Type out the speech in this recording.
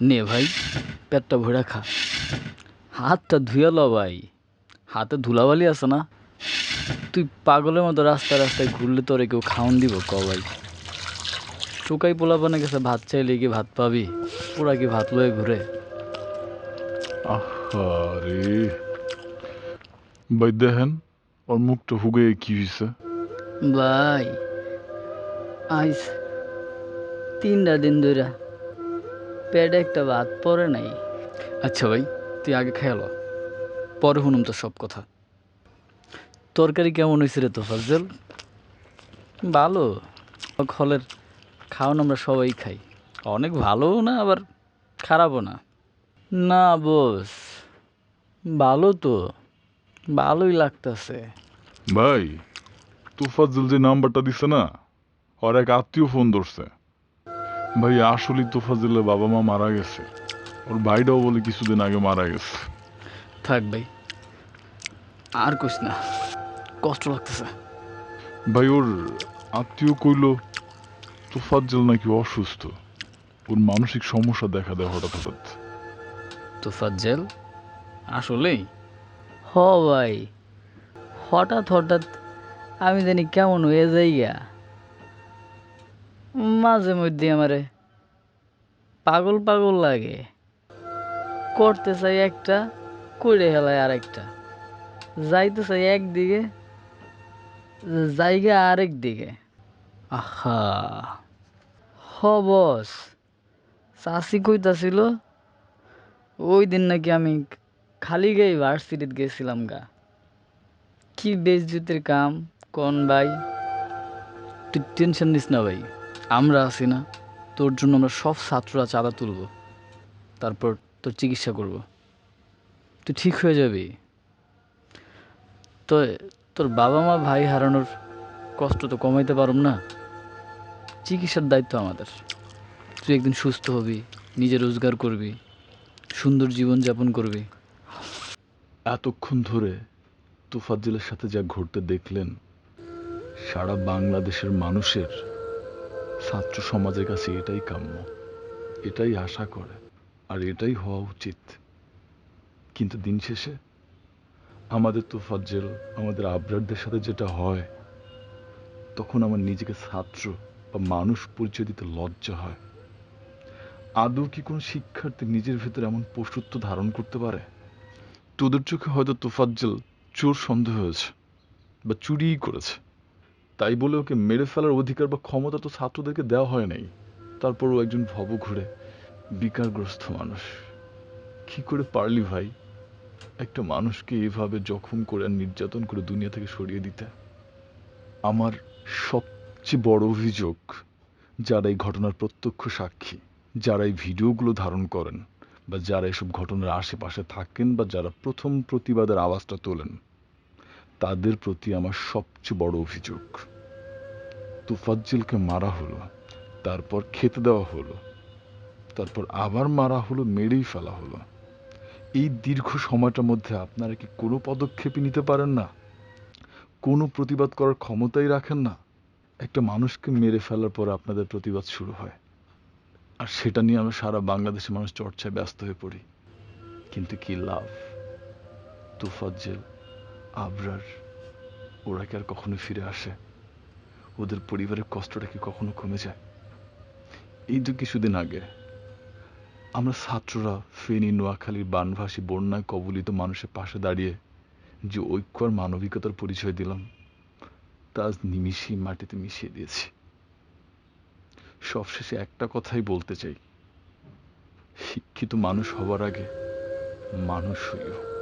নে ভাই পেটটা ভরে খা। হাতটা ধুয়ে ল ভাই। হাতে ধুলাবালি আছে না? তুই পাগলের মতো রাস্তায় রাস্তায় ঘুরলে তোরে কেউ খাওন দিব ক ভাই? টুকাই পোলা বানে গেছে ভাত চাইলে কি ভাত পাবি? ওরা কি ভাত লয়ে ঘুরে? আহারে। ভাই দেখেন ওর মুখটা হুগে কি হয়েছে ভাই আইস তিনটা দিন ধরে পেটে একটা ভাত পরে নাই। আচ্ছা ভাই তুই আগে খেয়াল পরে শুনুম তো সব কথা। তরকারি কেমন হয়েছে রে তোফাজ্জল? ভালো। হলের খাওয়ান আমরা সবাই খাই। অনেক ভালোও না আবার খারাপও না। না বস ভালো তো। ভালোই লাগতেছে। ভাই তোফাজ্জল যে নাম্বারটা দিছে না ওর এক আত্মীয় ফোন ধরছে। ভাই আসলে তোফাজ্জলের বাবা মা মারা গেছে। ওর ভাইটাও বলে কিছুদিন আগে মারা গেছে। থাক ভাই আর কুছ না কষ্ট লাগতেছে। ভাই ওর আত্মীয় কইল তোফাজ্জল নাকি অসুস্থ? ওর মানসিক সমস্যা দেখা দেয় হঠাৎ হঠাৎ। তোফাজ্জেল আসলেই? হ ভাই হঠাৎ হঠাৎ আমি জানি কেমন হয়ে যাই গা মাঝে মধ্যে আমারে পাগল পাগল লাগে। করতে চাই একটা করে হেলায় আর একটা যাইতে চাই একদিকে, জায়গা আরেক দিকে। আহা, হ বস চাষি কইতাছিল ওই দিন নাকি আমি খালি গায়ে ভার্সিটিতে গেছিলাম গা। কি বেজজুতির কাম, কোন ভাই? তুই টেনশন নিস না ভাই। আমরা আছি না, তোর জন্য আমরা সব ছাত্ররা চাঁদা তুলব, তারপর তোর চিকিৎসা করব। তুই ঠিক হয়ে যাবি। তো তোর বাবা মা ভাই হারানোর কষ্ট তো কমাইতে পারম না। চিকিৎসার দায়িত্ব আমাদের। তুই একদিন সুস্থ হবি, নিজে রোজগার করবি, সুন্দর জীবন যাপন করবি। এতক্ষণ ধরে তোফাজ্জলের সাথে যা ঘটতে দেখলেন, সারা বাংলাদেশের মানুষের ছাত্র সমাজের কাছে এটাই কাম্য। এটাই আশা করে। আর এটাই হওয়া উচিত। কিন্তু দিন শেষে আমাদের তোফাজ্জল আমাদের আবরারদের সাথে যেটা হয়, তখন আমার নিজেকে ছাত্র বা মানুষ পরিচয় দিতে লজ্জা হয়। আদৌ কি কোনো শিক্ষার্থী নিজের ভেতরে এমন পশুত্ব ধারণ করতে পারে? তোদের চোখে হয়তো তোফাজ্জল চোর সন্দেহ হয়েছে বা চুরিই করেছে। তাই বলে ওকে মেরে ফেলার অধিকার বা ক্ষমতা তো ছাত্রদেরকে দেওয়া হয় নাই। তারপরও একজন ভব ঘুরে বিকারগ্রস্ত মানুষ। কি করে পারলি ভাই? একটা মানুষকে এভাবে জখম করে আর নির্যাতন করে দুনিয়া থেকে সরিয়ে দিতে। আমার সবচেয়ে বড় অভিযোগ, যারা এই ঘটনার প্রত্যক্ষ সাক্ষী, যারা এই ভিডিওগুলো ধারণ করেন, বা যারা এসব ঘটনার আশেপাশে থাকেন, বা যারা প্রথম প্রতিবাদের আওয়াজটা তোলেন তাদের প্রতি আমার সবচেয়ে বড় অভিযোগ। তুফাজ্জিলকে মারা হলো, তারপর খেতে দেওয়া হলো, তারপর আবার মারা হলো, মেরেই ফেলা হলো। এই দীর্ঘ সময়টার মধ্যে আপনারা কি কোনো পদক্ষেপই নিতে পারেন না? কোনো প্রতিবাদ করার ক্ষমতাই রাখেন না? একটা মানুষকে মেরে ফেলার পর আপনাদের প্রতিবাদ শুরু হয়। আর সেটা নিয়ে আমরা সারা বাংলাদেশের মানুষ চর্চায় ব্যস্ত হয়ে পড়ি। কিন্তু কি লাভ? তুফাজ্জেল আবরার, ওরা কি আর কখনো ফিরে আসে? ওদের পরিবারের কষ্টটা কি কখনো কমে যায়? এই তো কিছুদিন আগে আমরা ছাত্ররা ফেনী, নোয়াখালীর বানভাসী, বন্যায় কবলিত মানুষের পাশে দাঁড়িয়ে যে ঐক্য আর মানবিকতার পরিচয় দিলাম, তা আজ নিমিষেই মাটিতে মিশিয়ে দিয়েছি। সবশেষে একটা কথাই বলতে চাই, শিক্ষিত মানুষ হবার আগে মানুষ হইও।